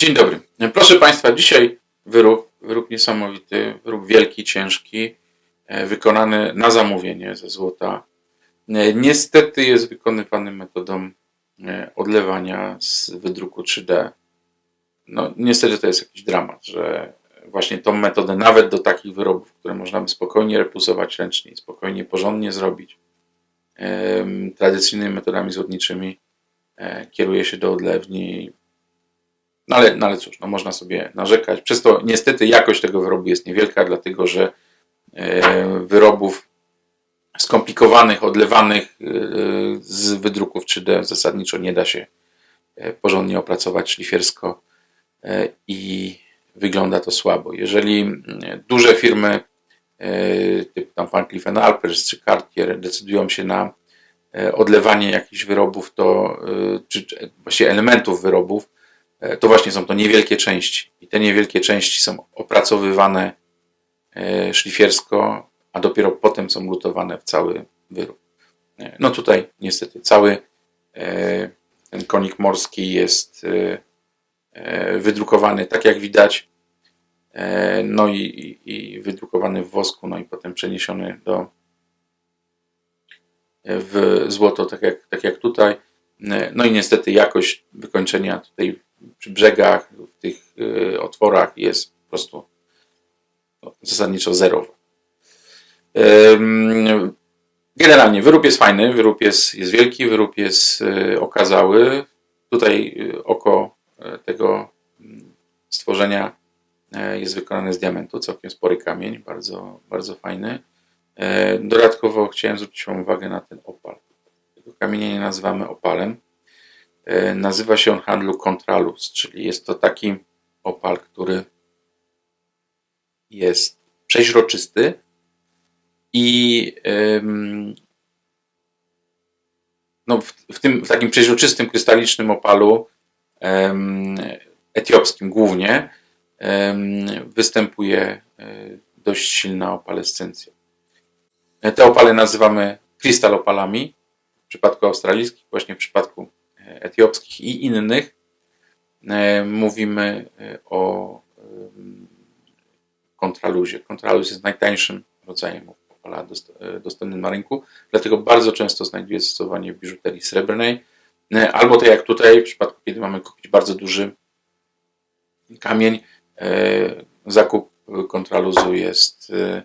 Dzień dobry. Proszę Państwa, dzisiaj wyrób, wyrób niesamowity, wyrób wielki, ciężki, e, wykonany na zamówienie ze złota. E, Niestety jest wykonywany metodą e, odlewania z wydruku 3D. No, niestety to jest jakiś dramat, że właśnie tą metodę, nawet do takich wyrobów, które można by spokojnie repusować ręcznie, spokojnie, porządnie zrobić, tradycyjnymi metodami złotniczymi, kieruje się do odlewni no ale, no ale cóż, no można sobie narzekać. Przez to niestety jakość tego wyrobu jest niewielka, dlatego że e, wyrobów skomplikowanych, odlewanych e, z wydruków 3D zasadniczo nie da się e, porządnie opracować szlifiersko i wygląda to słabo. Jeżeli duże firmy typu tam Van Cleef czy Cartier decydują się na odlewanie jakichś wyrobów, to, czy, czy elementów wyrobów, to właśnie są to niewielkie części. I te niewielkie części są opracowywane e, szlifiersko, a dopiero potem są lutowane w cały wyrób. E, No tutaj niestety cały e, ten konik morski jest e, e, wydrukowany tak jak widać, e, no i, i, wydrukowany w wosku, no i potem przeniesiony do w złoto, tak jak, tak jak tutaj. E, No i niestety jakość wykończenia tutaj przy brzegach, w tych y, otworach jest po prostu no, zasadniczo zerowa. Generalnie wyrób jest fajny, wyrób jest, jest wielki, wyrób jest y, okazały. Tutaj y, oko tego stworzenia jest wykonane z diamentu, całkiem spory kamień, bardzo, bardzo fajny. Dodatkowo chciałem zwrócić uwagę na ten opal. Tego kamienia nie nazywamy opalem. E, Nazywa się on handlu Contralus, czyli jest to taki opal, który jest przeźroczysty i no, w, w tym w takim przeźroczystym, krystalicznym opalu etiopskim głównie występuje e, dość silna opalescencja. E, Te opale nazywamy krystalopalami w przypadku australijskich, właśnie w przypadku etiopskich i innych e, mówimy e, o em, kontraluzie. Kontraluz jest najtańszym rodzajem opala dost- e, dostępnym na rynku, dlatego bardzo często znajduje zastosowanie w biżuterii srebrnej, e, albo tak jak tutaj, w przypadku kiedy mamy kupić bardzo duży kamień, e, zakup kontraluzu jest e,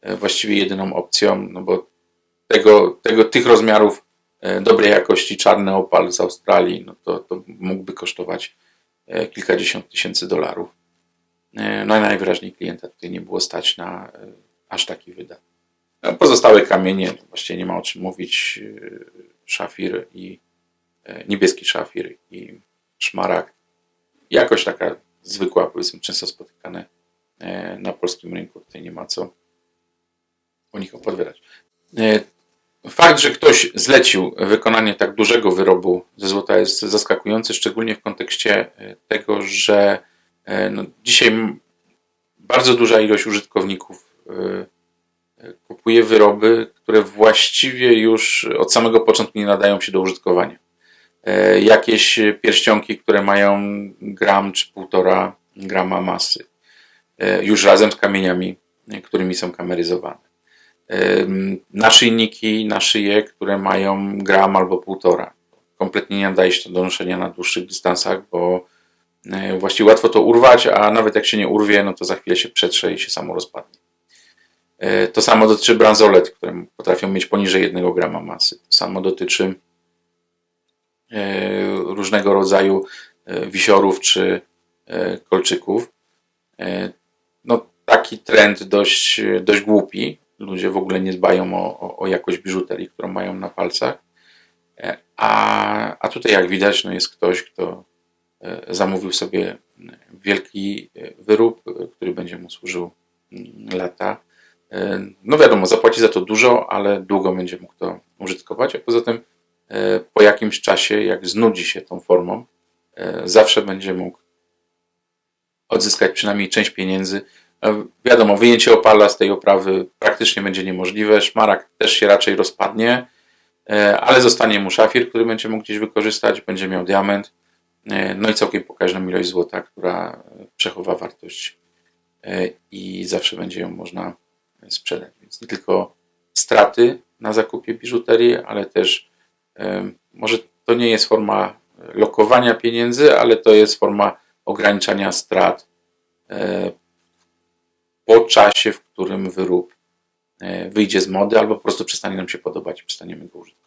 e, właściwie jedyną opcją, no bo tego, tego, tych rozmiarów e, dobrej jakości czarny opal z Australii, no to, to mógłby kosztować e, kilkadziesiąt tysięcy dolarów. E, No i najwyraźniej klienta tutaj nie było stać na e, aż taki wydatek. No, Pozostałe kamienie, no właściwie nie ma o czym mówić. e, Szafir i e, niebieski szafir i szmaragd. Jakoś taka zwykła, powiedzmy, często spotykane e, na polskim rynku. Tutaj nie ma co o nich opowiadać. Fakt, że ktoś zlecił wykonanie tak dużego wyrobu ze złota jest zaskakujący, szczególnie w kontekście e, tego, że e, no, dzisiaj bardzo duża ilość użytkowników e, kupuje wyroby, które właściwie już od samego początku nie nadają się do użytkowania. Jakieś pierścionki, które mają gram czy półtora grama masy, już razem z kamieniami, którymi są kameryzowane naszyjniki na szyję, które mają gram albo półtora. Kompletnie nie nadaje się to do noszenia na dłuższych dystansach, bo e, właściwie łatwo to urwać, a nawet jak się nie urwie, no to za chwilę się przetrze i się samo rozpadnie. E, To samo dotyczy bransolet, które potrafią mieć poniżej 1 grama masy. To samo dotyczy e, różnego rodzaju wisiorów czy kolczyków. No, taki trend dość, dość głupi. Ludzie w ogóle nie dbają o, o, o jakość biżuterii, którą mają na palcach. E, A, a tutaj, jak widać, no jest ktoś, kto e, zamówił sobie wielki e, wyrób, który będzie mu służył mm, lata. No wiadomo, zapłaci za to dużo, ale długo będzie mógł to użytkować, a poza tym po jakimś czasie, jak znudzi się tą formą, zawsze będzie mógł odzyskać przynajmniej część pieniędzy. Wiadomo, wyjęcie opala z tej oprawy praktycznie będzie niemożliwe. Szmarak też się raczej rozpadnie, e, ale zostanie mu szafir, który będzie mógł gdzieś wykorzystać, będzie miał diament. e, no i całkiem pokaźną ilość złota, która przechowa wartość e, i zawsze będzie ją można sprzedać. Więc nie tylko straty na zakupie biżuterii, ale też może to nie jest forma lokowania pieniędzy, ale to jest forma ograniczania strat czasie, w którym wyrób e, wyjdzie z mody albo po prostu przestanie nam się podobać i przestaniemy go używać.